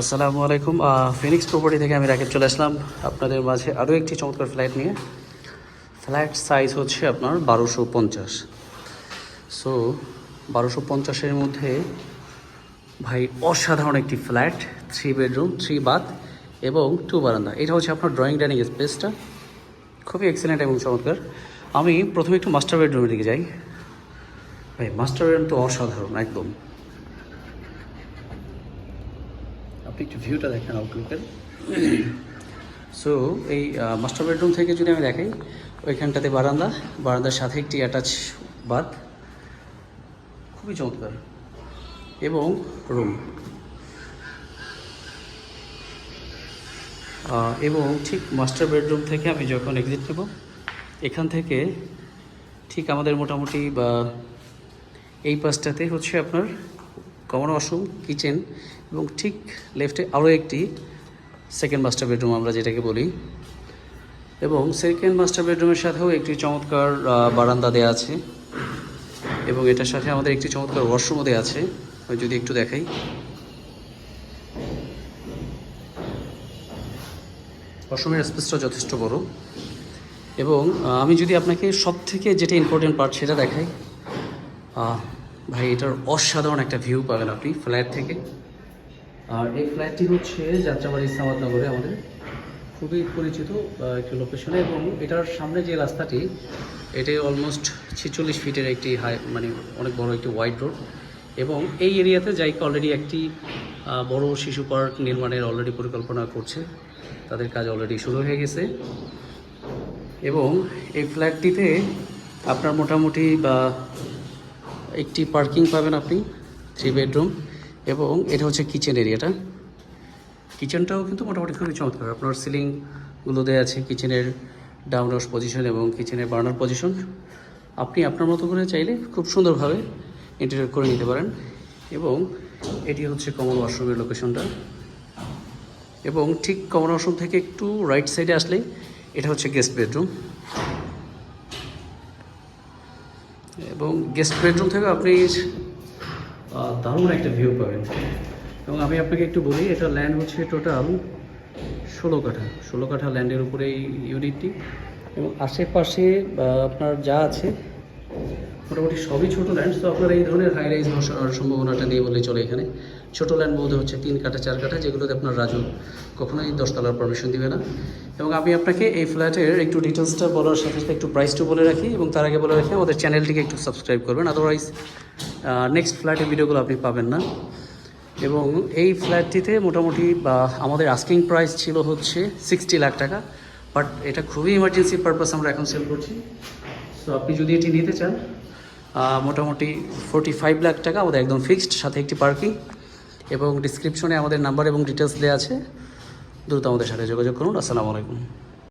আসসালামু আলাইকুম। Phoenix property থেকে আমি রাকেব চলে আসলাম। আপনাদের মাঝে আরও একটি চমৎকার ফ্ল্যাট নিয়ে। ফ্ল্যাট সাইজ হচ্ছে আপনার বারোশো পঞ্চাশ। সো বারোশো পঞ্চাশের মধ্যে ভাই অসাধারণ একটি flat three bedroom three bath এবং টু বারান্দা এটা হচ্ছে আপনার ড্রয়িং ডাইনিং স্পেসটা খুবই এক্সেলেন্ট এবং চমৎকার। আমি প্রথমে একটু মাস্টার বেডরুমের দিকে যাই। ভাই মাস্টার বেডরুম তো অসাধারণ, একদম। একটু ভিউটা দেখেন আউটলুকের সো এই মাস্টার বেডরুম থেকে যদি আমি দেখাই, ওইখানটাতে বারান্দা, বারান্দার সাথে একটি অ্যাটাচ বাথ খুবই চমৎকার। এবং রুম এবং ঠিক মাস্টার বেডরুম থেকে আমি যখন এক্সিট নেব, এখান থেকে ঠিক আমাদের মোটামুটি, বা এই পাশটাতে হচ্ছে আপনার কমন ওয়াশরুম, কিচেন এবং ঠিক লেফটে আরও একটি সেকেন্ড মাস্টার বেডরুম আমরা যেটাকে বলি। এবং সেকেন্ড মাস্টার বেডরুমের সাথেও একটি চমৎকার বারান্দা দেওয়া আছে এবং এটার সাথে আমাদের একটি চমৎকার ওয়াশরুমও দেওয়া আছে। যদি একটু দেখাই। ওয়াশরুমের স্পেসটা যথেষ্ট বড়। এবং আমি যদি আপনাকে সব থেকে যেটা ইম্পর্টেন্ট পার্ট সেটা দেখাই ভাই, এটার অসাধারণ একটা ভিউ পাবেন আপনি ফ্ল্যাট থেকে। আর এই ফ্ল্যাটটি হচ্ছে যাত্রাবাড়ি ইসলামাবাদনগরে আমাদের। খুবই পরিচিত একটি লোকেশনে এবং এটার সামনে যে রাস্তাটি, এটাই অলমোস্ট ছেচল্লিশ ফিটের একটি হাই মানে অনেক বড় একটি ওয়াইড রোড এবং এই এরিয়াতে জাইকা অলরেডি একটি বড় শিশু পার্ক নির্মাণের অলরেডি পরিকল্পনা করছে। তাদের কাজ অলরেডি শুরু হয়ে গেছে। এবং এই ফ্ল্যাটটিতে আপনার মোটামুটি বা একটি পার্কিং পাবেন আপনি থ্রি বেডরুম এবং এটা হচ্ছে কিচেন এরিয়াটা কিচেনটাও কিন্তু মোটামুটি খুবই চমৎকার। আপনার সিলিংগুলো দেওয়া আছে কিচেনের ডাউন হাউস পজিশন এবং কিচেনের বার্নার পজিশন আপনি আপনার মতো করে চাইলে খুব সুন্দরভাবে ইন্টেরিয়র করে নিতে পারেন। এবং এটি হচ্ছে কমন ওয়াশরুমের লোকেশনটা এবং ঠিক কমন ওয়াশরুম থেকে একটু রাইট সাইডে আসলেই এটা হচ্ছে গেস্ট বেডরুম এবং গেস্ট বেডরুম থেকে আপনি দারুণ একটা ভিউ পাবেন। এবং আমি আপনাকে একটু বলি, এটা ল্যান্ড হচ্ছে টোটাল ষোলো কাঠা। ষোলো কাঠা ল্যান্ডের উপরে এই ইউনিটটি এবং আশেপাশে আপনার যা আছে মোটামুটি সবই ছোটো ল্যান্ড তো আপনার এই ধরনের হাই রাইজ বসার সম্ভাবনাটা নেই বলে চলে এখানে। ছোটো ল্যান্ড বলতে হচ্ছে তিন কাঠা, চার কাঠা, যেগুলোতে আপনার রাজু কখনোই দশতলার পারমিশন দিবে না। এবং আমি আপনাকে এই ফ্ল্যাটের একটু ডিটেলসটা বলার সাথে সাথে একটু প্রাইসটা বলে রাখি এবং তার আগে বলে রাখি, আমাদের চ্যানেলটিকে একটু সাবস্ক্রাইব করবেন। আদারওয়াইজ নেক্সট ফ্ল্যাটের ভিডিওগুলো আপনি পাবেন না। এবং এই ফ্ল্যাটটিতে মোটামুটি, বা আমাদের আস্কিং প্রাইস ছিল হচ্ছে সিক্সটি লাখ টাকা। বাট এটা খুবই ইমার্জেন্সি পারপাস আমরা এখন সেল করছি। তো আপনি যদি এটি নিতে চান মোটামুটি ফোর্টি ফাইভ লাখ টাকা আমাদের একদম ফিক্সড সাথে একটি পার্কিং এবং ডিসক্রিপশনে আমাদের নাম্বার এবং ডিটেলস দেওয়া আছে। দ্রুত আমাদের সাথে যোগাযোগ করুন। আসসালামু আলাইকুম।